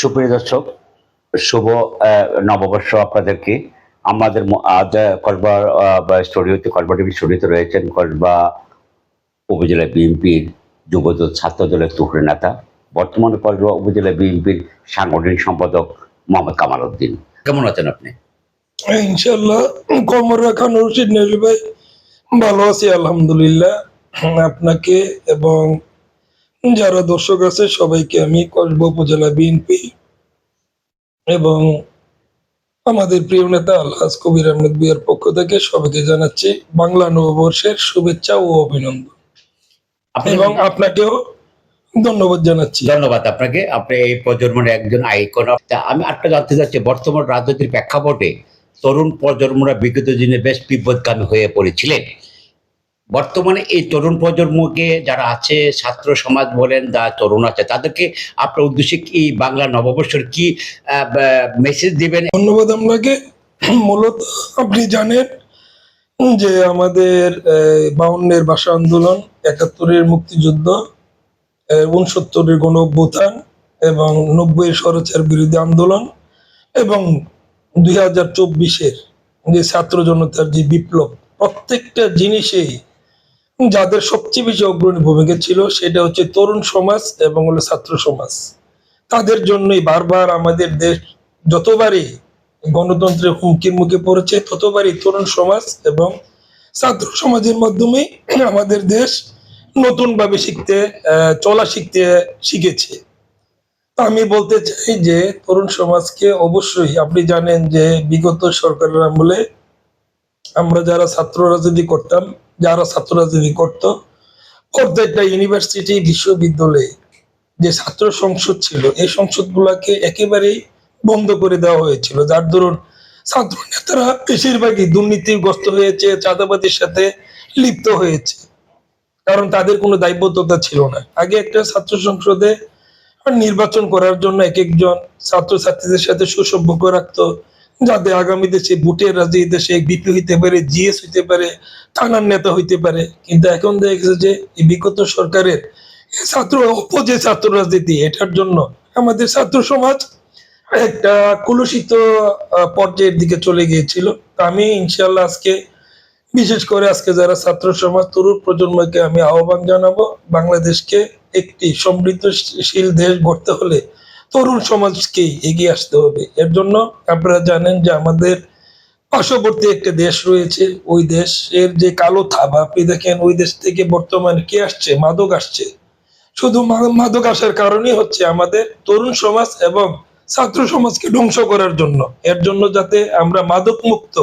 সুপ্রিয় দর্শক, শুভ নববর্ষ আপনাদেরকে। আমাদের আজ কসবা স্টুডিওতে, কসবা টিভি স্টুডিওতে রয়েছেন কসবা উপজেলা বিএনপির যুবদল ছাত্র দলের নেতা, বর্তমানে কসবা উপজেলা বিএনপির সাংগঠনিক সম্পাদক মোহাম্মদ কামাল উদ্দিন। কেমন আছেন আপনি? ইনশাল্লাহ কমর রাখা রশিদ ভাই ভালো আছি, আলহামদুলিল্লাহ। আপনাকে এবং যারা দর্শক আছে সবাইকে আমি কসবা উপজেলা বিএনপি এবং আমাদের প্রিয় নেতা আলহাজ কবির আহমেদ বিয়ার পক্ষ থেকে সবাইকে জানাচ্ছি বাংলা নববর্ষের শুভেচ্ছা ও অভিনন্দন। এবং আপনাকেও ধন্যবাদ জানাচ্ছি। ধন্যবাদ আপনাকে। আপনি এই প্রজন্মের একজন আইকন। আমি আরেকটা জানতে চাচ্ছি বর্তমান রাজনৈতিক প্রেক্ষাপটে তরুণ প্রজন্মরা বিগত দিনে বেশ বিপদগামী হয়ে পড়েছিলেন। বর্তমানে এই তরুণ প্রজন্মকে যারা আছে, ছাত্র সমাজ বলেন যা তরুণ আছে, তাদেরকে আপনার উদ্দেশ্যে কি বাংলা নববর্ষের কি মেসেজ দিবেন? ধন্যবাদ আপনাকে। মূলত আপনি জানেন যে আমাদের বাউন্নের ভাষা আন্দোলন, একাত্তরের মুক্তিযুদ্ধ উনসত্তরের গণ অভ্যুত্থান এবং নব্বই স্বরাচার বিরোধী আন্দোলন এবং দুই হাজার চব্বিশের যে ছাত্র জনতার যে বিপ্লব, প্রত্যেকটা জিনিসেই যাদের সবচেয়ে বেশি অগ্রণী ভূমিকা ছিল সেটা হচ্ছে তরুণ সমাজ এবং হলো ছাত্র সমাজ। তাদের জন্যই বারবার আমাদের দেশ যতবারই গণতন্ত্রের হুমকির মুখে পড়েছে, ততবারই তরুণ সমাজ এবং ছাত্র সমাজের মাধ্যমে আমাদের দেশ নতুন ভাবে শিখতে চলা শিখতে শিখেছে। আমি বলতে চাই যে তরুণ সমাজকে অবশ্যই আপনি জানেন যে বিগত সরকারের আমলে আমরা যারা ছাত্র রাজনীতি করতাম যারা ছাত্র রাজনীতি করত প্রত্যেকটা ইউনিভার্সিটি বিশ্ববিদ্যালয়ে। যে ছাত্র সংসদ ছিল, এই সংসদগুলোকে একেবারেই বন্ধ করে দেওয়া হয়েছিল। যার দরুন ছাত্র নেতারা বেশিরভাগই দুর্নীতিগ্রস্ত হয়েছে চাঁদাবাদের সাথে লিপ্ত হয়েছে। কারণ তাদের কোনো দায়বদ্ধতা ছিল না। আগে একটা ছাত্র সংসদে নির্বাচন করার জন্য এক একজন ছাত্র ছাত্রীদের সাথে সুসম্পর্ক রাখতো যাতে আগামী দেশে ভোটের রাজনীতিতে সে বিপি হইতে পারে, জিএস হইতে পারে, থানার নেতা হইতে পারে। কিন্তু এখন দেখা গেছে যে বিগত সরকারের ছাত্র অপজে ছাত্র রাজনীতি, এটার জন্য আমাদের ছাত্র সমাজ একটা কলুষিত পর্যায়ের দিকে চলে গিয়েছিল। আমি ইনশাল্লাহ আজকে, বিশেষ করে আজকে যারা ছাত্র সমাজ, তরুণ প্রজন্মকে আমি আহ্বান জানাব, বাংলাদেশকে একটি সমৃদ্ধশীল দেশ গড়তে হলে তরুণ সমাজকেই এগিয়ে আসতে হবে। এর জন্য আপনারা জানেন যে আমাদের পার্শ্ববর্তী একটা দেশ রয়েছে, ওই দেশের যে কালো থাবা আপনি দেখেন ওই দেশ থেকে বর্তমানে কি আসছে? মাদক আসছে। শুধু মাদক আসার কারণেই হচ্ছে আমাদের তরুণ সমাজ এবং ছাত্র সমাজকে ধ্বংস করার জন্য। এর জন্য যাতে আমরা মাদক মুক্ত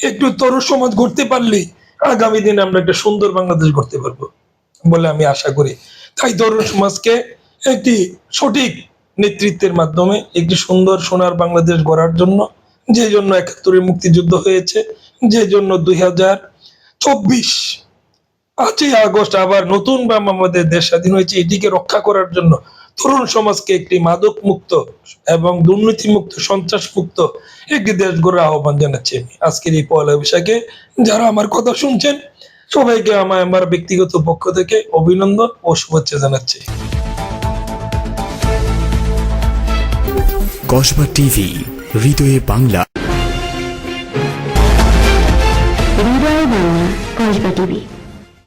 একটু তরুণ সমাজ গড়তে পারলেই আগামী দিনে আমরা একটা সুন্দর বাংলাদেশ গড়তে পারব বলে আমি আশা করি। তাই তরুণ সমাজকে একটি সঠিক নেতৃত্বের মাধ্যমে একটি সুন্দর সোনার বাংলাদেশ গড়ার জন্য, যে জন্য একাত্তরের মুক্তিযুদ্ধ হয়েছে, যে জন্য দুই হাজার চব্বিশ পাঁচই আগস্ট আবার নতুন ভাবে আমাদের দেশ স্বাধীন হয়েছে, এটিকে রক্ষা করার জন্য তরুণ সমাজকে একটি মাদক মুক্ত এবং দুর্নীতি মুক্ত সন্ত্রাস মুক্ত একটি দেশ গড়ার আহ্বান জানাচ্ছি আমি। আজকের এই পয়লা বৈশাখে যারা আমার কথা শুনছেন, সবাইকে আমার আমার ব্যক্তিগত পক্ষ থেকে অভিনন্দন ও শুভেচ্ছা জানাচ্ছি। কসবা টিভি হৃদয়ে বাংলা। বাংলা কসবা টিভি।